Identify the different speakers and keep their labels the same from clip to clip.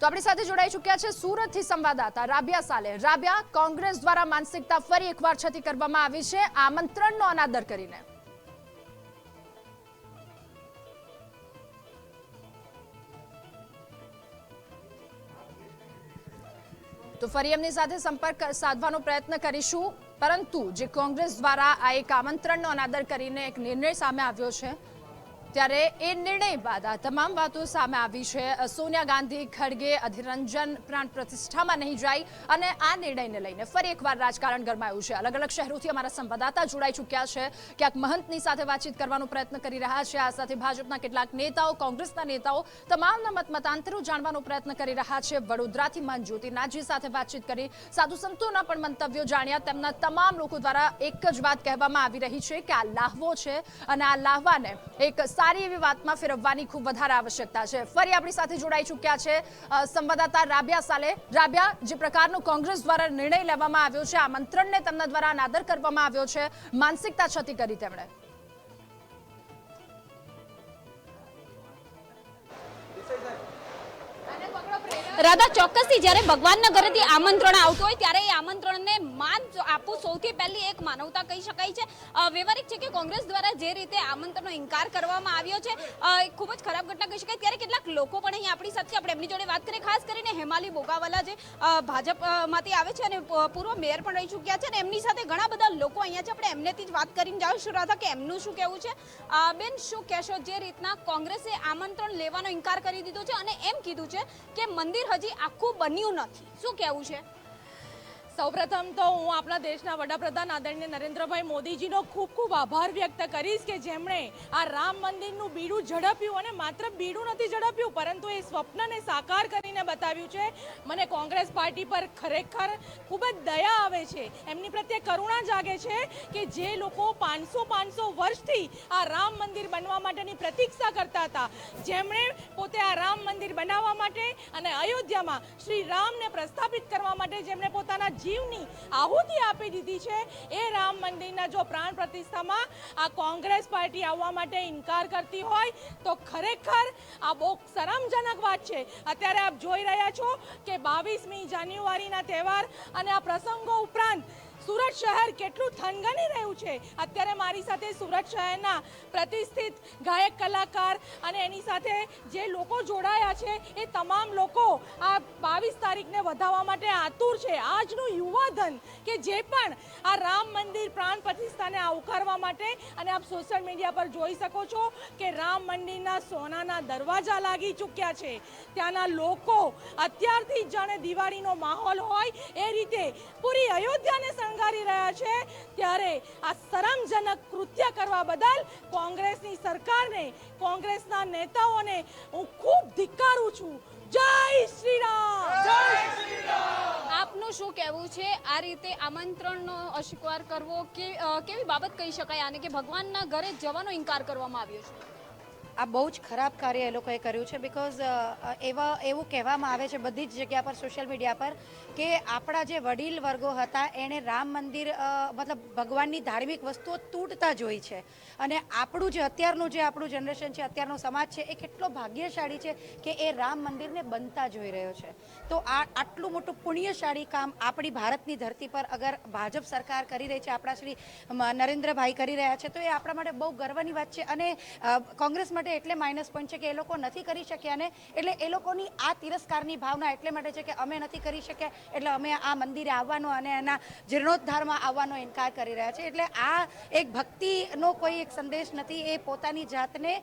Speaker 1: તો આપણી સાથે જોડાઈ ચૂક્યા છે સુરતથી સંવાદદાતા રાબિયા સાલે. રાબિયા, કોંગ્રેસ દ્વારા માનસિકતા ફરી એકવાર છતી કરવામાં આવી છે. આમંત્રણનો અનાદર કરીને. તો ફરી એમની સાથે સંપર્ક સાધવાનો પ્રયત્ન કરીશું. પરંતુ જે કોંગ્રેસ દ્વારા આ એક આમંત્રણનો અનાદર કરીને એક નિર્ણય સામે આવ્યો છે ત્યારે એ નિર્ણય બાદ આ તમામ વાતો સામે આવી છે. સોનિયા ગાંધી, ખડગે, અધિરંજન પ્રાણ પ્રતિષ્ઠામાં નહીં જાય અને આ નિર્ણયને લઈને ફરી એકવાર રાજકારણ ગરમાયું છે. અલગ અલગ શહેરોથી અમારા સંવાદદાતા જોડાઈ ચૂક્યા છે. ક્યાંક મહંતની સાથે વાતચીત કરવાનો પ્રયત્ન કરી રહ્યા છે. આ સાથે ભાજપના કેટલાક નેતાઓ, કોંગ્રેસના નેતાઓ તમામના મત મતાંતરો જાણવાનો પ્રયત્ન કરી રહ્યા છે. વડોદરાથી મનજ્યોતિ નાજી સાથે વાતચીત કરી સાધુ સંતોના પણ મંતવ્યો જાણ્યા. તેમના તમામ લોકો દ્વારા એક જ વાત કહેવામાં આવી રહી છે કે આ લાહવો છે અને આ લાહવાને એક સારી એવી વાતમાં ફેરવવાની ખૂબ વધારે આવશ્યકતા છે. ફરી આપણી સાથે જોડાઈ ચૂક્યા છે સંવાદદાતા રાબિયા સાલે. રાબિયા, જે પ્રકારનો કોંગ્રેસ દ્વારા નિર્ણય લેવામાં આવ્યો છે આમંત્રણને તેમના દ્વારા અનાદર કરવામાં આવ્યો છે. માનસિકતા છતી કરી તેમણે.
Speaker 2: રાધા, ચોક્કસથી જ્યારે ભગવાનના ઘરેથી આમંત્રણ આવતું હોય ત્યારે એ આમંત્રણને માન આપવું સૌથી પહેલી એક માનવતા કહી શકાય છે. વ્યવહારિક છે કે કોંગ્રેસ દ્વારા જે રીતે આમંત્રણનો ઇનકાર કરવામાં આવ્યો છે ખૂબ જ ખરાબ ઘટના કહી શકાય. ત્યારે કેટલાક લોકો પણ અહીં આપણી સાથે, આપણે એમની જોડે વાત કરીએ, ખાસ કરીને હેમાલી બોગાવાલા જે ભાજપમાંથી આવે છે અને પૂર્વ મેયર પણ રહી ચૂક્યા છે અને એમની સાથે ઘણા બધા લોકો અહીંયા છે. આપણે એમનેથી જ વાત કરીને જાણીશું રાધા, કે એમનું શું કહેવું છે? બેન, શું કહેશો? જે રીતના કોંગ્રેસે આમંત્રણ લેવાનો ઇનકાર કરી દીધો છે અને એમ કીધું છે કે મંદિર હજી આખું બન્યું નથી. શું કહેવું છે?
Speaker 3: સૌપ્રથમ તો હું આપણા દેશના વડાપ્રધાન આદરણીય નરેન્દ્રભાઈ મોદીજીનો ખૂબ ખૂબ આભાર વ્યક્ત કરીશ કે જેમણે આ રામ મંદિરનું બીડું ઝડપ્યું અને માત્ર બીડું નથી ઝડપ્યું, પરંતુ એ સ્વપ્નને સાકાર કરીને બતાવ્યું છે. મને કોંગ્રેસ પાર્ટી પર ખરેખર ખૂબ જ દયા આવે છે. એમની પ્રત્યે કરુણા જાગે છે કે જે લોકો પાંચસો પાંચસો વર્ષથી આ રામ મંદિર બનવા માટેની પ્રતીક્ષા કરતા હતા. જેમણે પોતે આ રામ મંદિર બનાવવા માટે અને અયોધ્યામાં શ્રી રામને પ્રસ્થાપિત કરવા માટે જેમણે પોતાના જીવની આહુતિ આપી દીધી છે. એ રામ મંદિરના જો પ્રાણ પ્રતિષ્ઠામાં આ કોંગ્રેસ પાર્ટી આવવા માટે ઇનકાર કરતી હોય, તો ખરેખર આ બહુ શરમજનક વાત છે. અત્યારે આપ જોઈ રહ્યા છો કે બાવીસમી જાન્યુઆરીના તહેવાર અને આ પ્રસંગો ઉપરાંત સુરત શહેર કેટલું થનગની રહ્યું છે? અત્યારે મારી સાથે સુરત શહેરના પ્રતિષ્ઠિત ગાયક કલાકાર અને એની સાથે જે લોકો જોડાયા છે, એ તમામ લોકો આ બાવીસ તારીખને વધાવવા માટે આતુર છે. આજનું યુવાધન કે જે પણ આ રામ મંદિર પ્રાણ પ્રતિષ્ઠાને આવકારવા માટે અને આપ સોશિયલ મીડિયા પર જોઈ શકો છો કે રામ મંદિરના સોનાના દરવાજા લાગી ચૂક્યા છે. ત્યાંના લોકો અત્યારથી જાણે દિવાળીનો માહોલ હોય, એ રીતે પૂરી અયોધ્યાને શણગારી રહ્યા છે. ત્યારે આ શરમજનક કૃત્ય કરવા બદલ કોંગ્રેસની સરકારને કોંગ્રેસના નેતાઓને હું ખૂબ ધિક્કારું છું. જય શ્રી રામ જય
Speaker 2: આપનું શું કહેવું છે? આ રીતે આમંત્રણનો અસ્વીકાર કરવો કે કેવી બાબત કહી શકાય આને? કે ભગવાનના ઘરે જવાનો ઇનકાર કરવામાં આવ્યો છે.
Speaker 4: આ બહુ જ ખરાબ કાર્ય એ લોકોએ કર્યું છે બિકોઝ એવા, એવું કહેવામાં આવે છે બધી જ જગ્યા પર સોશિયલ મીડિયા પર, કે આપણા જે વડીલ વર્ગો હતા એણે રામ મંદિર મતલબ ભગવાનની ધાર્મિક વસ્તુઓ તૂટતા જોઈ છે. અને આપણું જે, અત્યારનું જે આપણું જનરેશન છે, અત્યારનો સમાજ છે, એ કેટલો ભાગ્યશાળી છે કે એ રામ મંદિરને બનતા જોઈ રહ્યો છે. તો આ, આટલું મોટું પુણ્યશાળી કામ આપણી ભારતની ધરતી પર અગર ભાજપ સરકાર કરી રહી છે, આપણા શ્રી નરેન્દ્રભાઈ કરી રહ્યા છે, તો એ આપણા માટે બહુ ગર્વની વાત છે. અને કોંગ્રેસ માટે એટલે માઇનસ પોઈન્ટ છે કે એ લોકો નથી કરી શક્યા ને એટલે એ લોકોની આ તિરસ્કારની ભાવના એટલે માટે છે કે અમે નથી કરી શક્યા એટલે અમે આ મંદિરે આવવાનો અને એના જીર્ણોદ્ધારમાં આવવાનો ઇનકાર કરી રહ્યા છે. એટલે આ એક ભક્તિનો કોઈ એક સંદેશ નથી એ પોતાની જાતને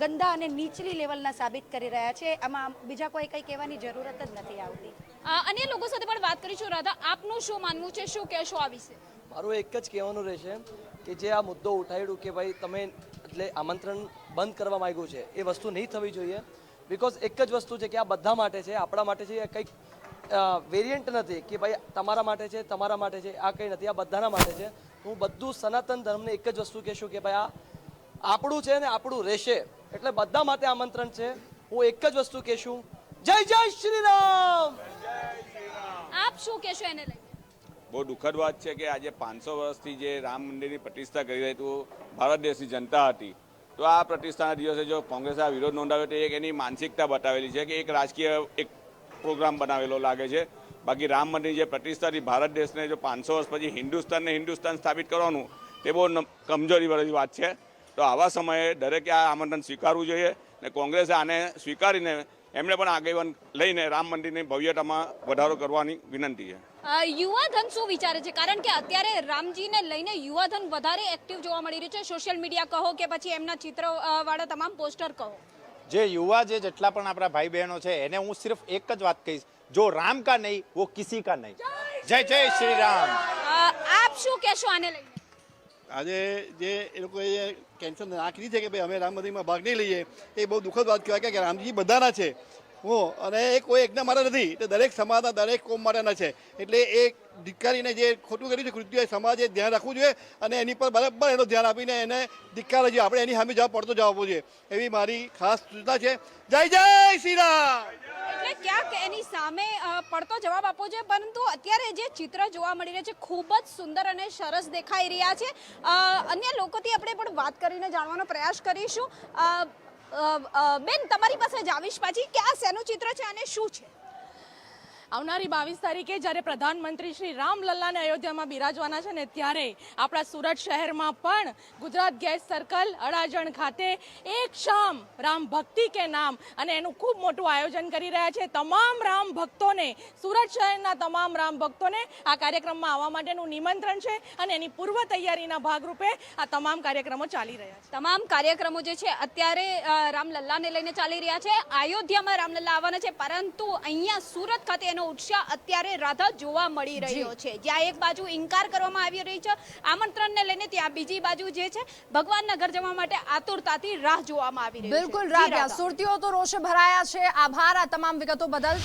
Speaker 4: ગંદા અને નીચલી લેવલના સાબિત કરી રહ્યા છે. આમાં બીજા કોઈ કંઈ કહેવાની જરૂરત જ નથી આવતી.
Speaker 2: અન્ય લોકો સાથે પણ વાત કરીશું. રાધા આપનું શું માનવું છે? શું કહેશો આ વિશે?
Speaker 5: મારું એક જ કહેવાનું રહેશે કે જે આ મુદ્દો ઉઠાવ્યું કે ભાઈ તમે એટલે આમંત્રણ બંધ કરવા માંગ્યું છે. એ વસ્તુ નહીં થવી જોઈએ. બિકોઝ એક જ વસ્તુ છે કે આ બધા માટે છે આપણા માટે છે એ કંઈક વેરિયન્ટ નથી કે ભાઈ તમારા માટે છે તમારા માટે છે આ કંઈ નથી આ બધાના માટે છે. હું બધું સનાતન ધર્મને એક જ વસ્તુ કહેશું કે ભાઈ આ આપણું છે ને આપણું રહેશે. એટલે બધા માટે આમંત્રણ છે. હું એક જ વસ્તુ કહેશું. જય જય શ્રી રામ.
Speaker 2: આપ શું કહેશો એને લઈને?
Speaker 6: બહુ દુઃખદ વાત છે કે આજે પાંચસો વર્ષથી જે રામ મંદિરની પ્રતિષ્ઠા કરી રહી હતું ભારત દેશની જનતા હતી. તો આ પ્રતિષ્ઠાના દિવસે જો કોંગ્રેસે આ વિરોધ નોંધાવ્યો તો એક એની માનસિકતા બતાવેલી છે કે એક રાજકીય એક પ્રોગ્રામ બનાવેલો લાગે છે. બાકી રામ મંદિર જે પ્રતિષ્ઠાથી ભારત દેશને જો પાંચસો વર્ષ પછી હિન્દુસ્તાનને હિન્દુસ્તાન સ્થાપિત કરવાનું, તે બહુ કમજોરી કમજોરીવાળી વાત છે. તો આવા સમયે દરેકે આ આમંત્રણ સ્વીકારવું જોઈએ ને કોંગ્રેસે આને સ્વીકારીને એમણે પણ આગેવાન લઈને રામ મંદિરની ભવ્યતામાં વધારો કરવાની વિનંતી છે.
Speaker 2: યુવાધન શું વિચારે છે? કારણ કે અત્યારે રામજીને લઈને યુવાધન વધારે એક્ટિવ જોવા મળી રહ્યું છે. સોશિયલ મીડિયા કહો કે પછી એમના ચિત્ર વાળા તમામ પોસ્ટર કહો.
Speaker 7: જે યુવા જે જેટલા પણ આપણા ભાઈ બહેનો છે એને હું સિર્ફ એક જ વાત કહીશ. જો રામ કા નહીં વો કિસી કા નહીં. જય જય શ્રી રામ.
Speaker 2: આપ શું કહેશો આને લઈને?
Speaker 8: આજે જે એ લોકોએ કેન્સર નાખી છે કે ભાઈ અમે રામ મંદિરમાં ભાગ નહીં લઈએ, એ બહુ દુઃખદ વાત કહેવાય કે રામજી બધાના છે. હું, અને એ કોઈ એકના માટે નથી તે દરેક સમાજના દરેક કોમ માટેના છે. એટલે એ ધિક્કારીને જે ખોટું કર્યું છે કૃત્ય સમાજે ધ્યાન રાખવું જોઈએ અને એની પર બરાબર એનું ધ્યાન આપીને એને ધિક્કાર જોઈએ. આપણે એની સામે જવાબ પડતો જવાબ આપવો જોઈએ. એવી મારી ખાસ સૂચના છે. જય જય શ્રી રામ!
Speaker 2: એટલે ક્યાંક એની સામે પડતો જવાબ આપવો જોઈએ, પરંતુ અત્યારે જે ચિત્ર જોવા મળી રહ્યા છે, ખૂબ જ સુંદર અને સરસ દેખાઈ રહ્યા છે. અન્ય લોકોથી આપણે પણ વાત કરીને જાણવાનો પ્રયાસ કરીશું. બેન તમારી પાસે જાવીશ પાછી કે આ શેનું ચિત્ર છે અને શું છે?
Speaker 3: આવનારી બાવીસ તારીખે જ્યારે પ્રધાનમંત્રી શ્રી રામલલ્લાને અયોધ્યામાં બિરાજવાના છે ને ત્યારે આપણા સુરત શહેરમાં પણ ગુજરાત ગેસ સર્કલ, અડાજણ ખાતે એક શામ રામ ભક્તિ કે નામ અને એનું ખૂબ મોટું આયોજન કરી રહ્યા છે. તમામ રામ ભક્તોને, સુરત શહેરના તમામ રામ ભક્તોને આ કાર્યક્રમમાં આવવા માટેનું નિમંત્રણ છે અને એની પૂર્વ તૈયારીના ભાગરૂપે આ તમામ કાર્યક્રમો ચાલી રહ્યા છે.
Speaker 2: તમામ કાર્યક્રમો જે છે અત્યારે રામલલ્લાને લઈને ચાલી રહ્યા છે. અયોધ્યામાં રામલલ્લા આવવાના છે, પરંતુ અહીંયા સુરત ખાતે એનો ઉત્સાહ અત્યારે રાધા જોવા મળી રહ્યો છે. જ્યાં એક બાજુ ઇનકાર કરવામાં આવી રહી છે. આમંત્રણને લઈને ત્યાં બીજી બાજુ જે છે ભગવાનના ઘર જવા માટે આતુરતાથી રાહ જોવામાં આવી રહી છે.
Speaker 1: બિલકુલ
Speaker 2: રાધા.
Speaker 1: સુરતીઓ તો રોષે ભરાયા છે. આભાર આ તમામ વિગતો બદલ.